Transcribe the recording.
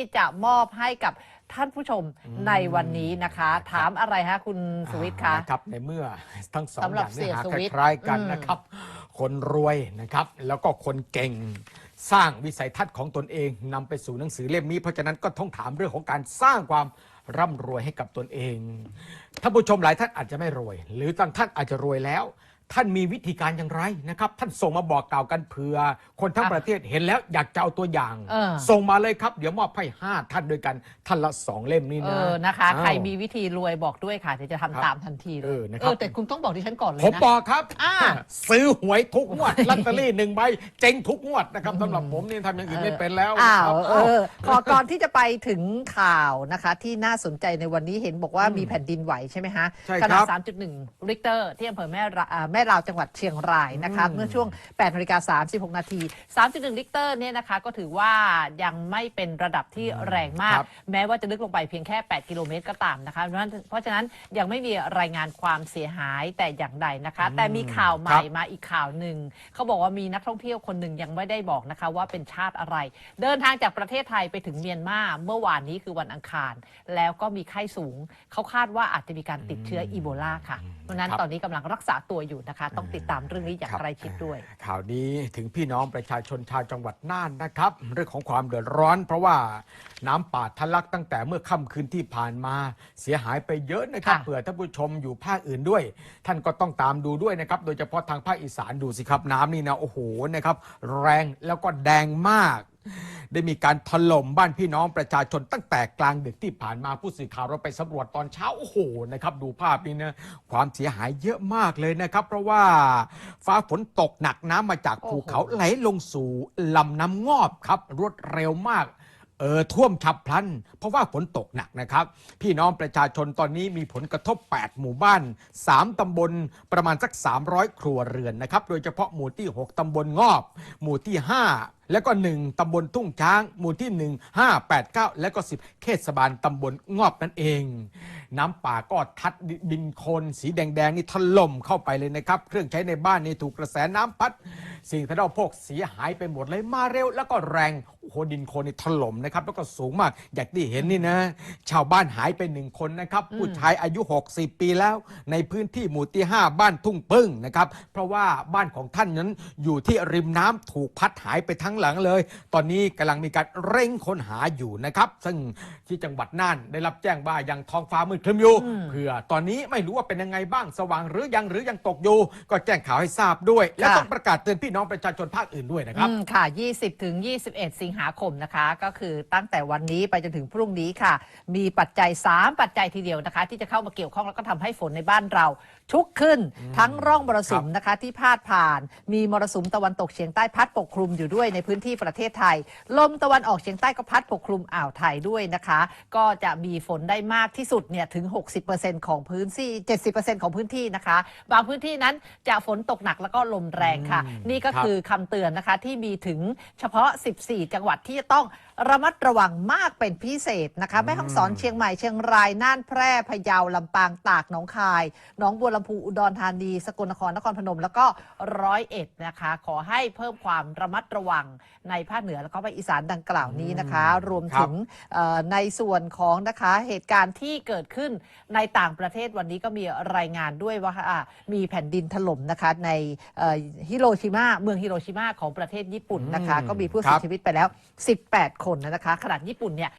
ที่จะมอบให้กับท่านผู้ชมในวันนี้นะคะ ถามอะไรฮะคุณสวิทย์คะอ่านะครับในเมื่อทั้งสองสำหอรับย่างเสีเนื้ยอหาสวิทย์คล้ายๆกันอืมนะครับ คนรวยนะครับ แล้วก็คนเก่งสร้างวิสัยทัศน์ของตนเองนำไปสู่หนังสือเล่มนี้ เพราะฉะนั้นก็ต้องถามเรื่องของการสร้างความร่ำรวยให้กับตนเองท่านผู้ชมหลายท่านอาจจะไม่รวย หรือบางท่านอาจจะรวยแล้ว ท่านมีวิธีการอย่างไรนะครับ ท่านส่งมาบอกกล่าวกันเผื่อ คนทั้งอะประเทศเห็นแล้วอยากจะเอาตัวอย่าง เออ ส่งมาเลยครับ เดี๋ยวมอบให้ห้าท่านด้วยกัน ท่านละสองเล่มนี่เอนะอนะคะ อ้าว ใครมีวิธีรวยบอกด้วยค่ะเดี๋ยวจะครัทำบตามทันทีเลเอยอนะครับ เออแต่คุณต้องบอกดิฉันก่อนเลยผมนะ บอกครับ อ่าซื้อหวยทุกงวดลอตเตอรี่หนึ่งใบเจ๊งทุกงวดนะครับสำหรับผมนี่ทำอย่างอื่นไม่เป็นแล้วอ้าวนะครับเออขอก่อนที่จะไปถึงข่าวนะคะ ที่น่าสนใจในวันนี้เห็นบอกว่ามีแผ่นดินไหวใช่ไหมฮะใช่ขคนารัดบ3.1ริกเตอร์ที่อำเภอแม่ราอ่าแม่ราวจังหวัดเชียงรายนะคะอืมเมื่อช่วง8นาฬิกา36 นาที 3.1ริกเตอร์เนี่ยนะคะก็ถือว่ายังไม่เป็นระดับที่แรงมากครับแม้ว่าจะลึกลงไปเพียงแค่ 8 กิโลเมตรก็ตามนะคะเพราะฉะนั้นเพราะฉะนั้นยังไม่มีรายงานความเสียหายแต่อย่างใดนะคะ แต่มีข่าวใหม่ครับมาอีกข่าวหนึ่งเขาบอกว่ามีนักท่องเที่ยวคนหนึ่งยังไม่ได้บอกนะคะว่าเป็นชาติอะไร เดินทางจากประเทศไทยไปถึงเมียนมาเมื่อวานนี้คือวันอังคาร แล้วก็มีไข้สูง เขาคาดว่าอาจจะมีการติดเชื้ออีโบลาค่ะเพราะฉะนั้นครับตอนนี้กำลังรักษาตัวอยู่นะคะ ต้องติดตามเรื่องนี้อย่างครับใกล้ชิดด้วย ข่าวนี้ถึงพี่น้องประชาชนชาวจังหวัดน่านนะครับ เรื่องของความเดือดร้อน เพราะว่าน้ำป่าทะลักตั้งแต่เมื่อค่ำคืนที่ผ่านมาเสียหายไปเยอะนะครับค่ะเผื่อท่านผู้ชมอยู่ภาคอื่นด้วย ท่านก็ต้องตามดูด้วยนะครับ โดยเฉพาะทางภาคอีสานดูสิครับน้ำนี่นะโอ้โหนะครับแรงแล้วก็แดงมากได้มีการถล่มบ้านพี่น้องประชาชนตั้งแต่กลางดึกที่ผ่านมาผู้สื่อข่าวเราไปสำรวจตอนเช้าโอ้โหนะครับ ดูภาพนี้นะความเสียหายเยอะมากเลยนะครับ เพราะว่าฟ้าฝนตกหนักน้ำมาจากภูเขาโอ้โหไหลลงสู่ลำน้ำงอบครับ รวดเร็วมากเออท่วมฉับพลัน เพราะว่าฝนตกหนักนะครับ พี่น้องประชาชนตอนนี้มีผลกระทบ 8 หมู่บ้าน 3 ตำบลประมาณสัก 300 ครัวเรือนนะครับ โดยเฉพาะหมู่ที่ 6 ตำบลงอบ หมู่ที่ 5 แล้วก็ 1 ตำบลทุ่งช้าง หมู่ที่ 1 5 8 9 แล้วก็ 10เทศบาลตำบลงอบนั่นเอง น้ำป่าก็ทัดดินโคลนสีแดงๆนี่ถล่มเข้าไปเลยนะครับ เครื่องใช้ในบ้านนี่ถูกกระแสน้ำพัด สิ่งที่เราพวกเสียหายไปหมดเลยมาเร็ว แล้วก็แรงโอ้โหดินโคลนนี่ถล่มนะครับ แล้วก็สูงมากอย่างที่เห็นนี่นะ ชาวบ้านหายไปหนึ่งคนนะครับ ผู้ชายอายุ 60 ปีแล้ว ในพื้นที่หมู่ที่ 5 บ้านทุ่งปึ้งนะครับ เพราะว่าบ้านของท่านนั้นอยู่ที่ริมน้ำถูกพัดหายไปทั้งหลังเลย ตอนนี้กำลังมีการเร่งค้นหาอยู่นะครับ ซึ่งที่จังหวัดน่านได้รับแจ้งว่ายังท้องฟ้ามืดครึ้มอยู่เผื่อตอนนี้ไม่รู้ว่าเป็นยังไงบ้างสว่างหรือยังหรือยังตกอยู่ ก็แจ้งข่าวให้ทราบด้วย และค่ะต้องประกาศเตือนพี่น้องประชาชนภาคอื่นด้วยนะครับอืมค่ะ 20 ถึง 21 สิงหาคมนะคะ ก็คือตั้งแต่วันนี้ไปจนถึงพรุ่งนี้ค่ะ มีปัจจัย 3 ปัจจัยทีเดียวนะคะ ที่จะเข้ามาเกี่ยวข้องแล้วก็ทำให้ฝนในบ้านเราชุกขึ้นทั้งร่องมรสุมนะคะที่พาดผ่าน มีมรสุมตะวันตกเฉียงใต้พัดปกคลุมอยู่ด้วยในพื้นที่ประเทศไทย ลมตะวันออกเฉียงใต้ก็พัดปกคลุมอ่าวไทยด้วยนะคะ ก็จะมีฝนได้มากที่สุดเนี่ยถึง 60%ของพื้นที่70%ของพื้นที่นะคะ บางพื้นที่นั้นจะฝนตกหนักแล้วก็ลมแรงค่ะอืมนี่ก็ครับคือคำเตือนนะคะที่มีถึงเฉพาะ 14 จังหวัดที่จะต้อง ระมัดระวังมากเป็นพิเศษนะคะ แม่ฮ่องสอนเชียงใหม่เชียงรายน่านแพร่พะเยาลำปางตากหนองคายหนองบัวลำพูอุดรธานี สกลนครนครพนม แล้วก็ร้อยเอ็ดนะคะ ขอให้เพิ่มความระมัดระวังในภาคเหนือแล้วก็ภาคอีสานดังกล่าวนี้นะคะ รวมถึงเอ่อในส่วนของนะคะเหตุการณ์ที่เกิดขึ้นในต่างประเทศวันนี้ก็มีรายงานด้วยว่าอะมีแผ่นดินถล่มนะคะในเอ่อฮิโรชิมาเมืองฮิโรชิมาของประเทศญี่ปุ่นนะคะอืมก็มีผู้ครัเสียบชีวิตไปแล้ว 18คนนะคะ ขนาดญี่ปุ่นเนี่ย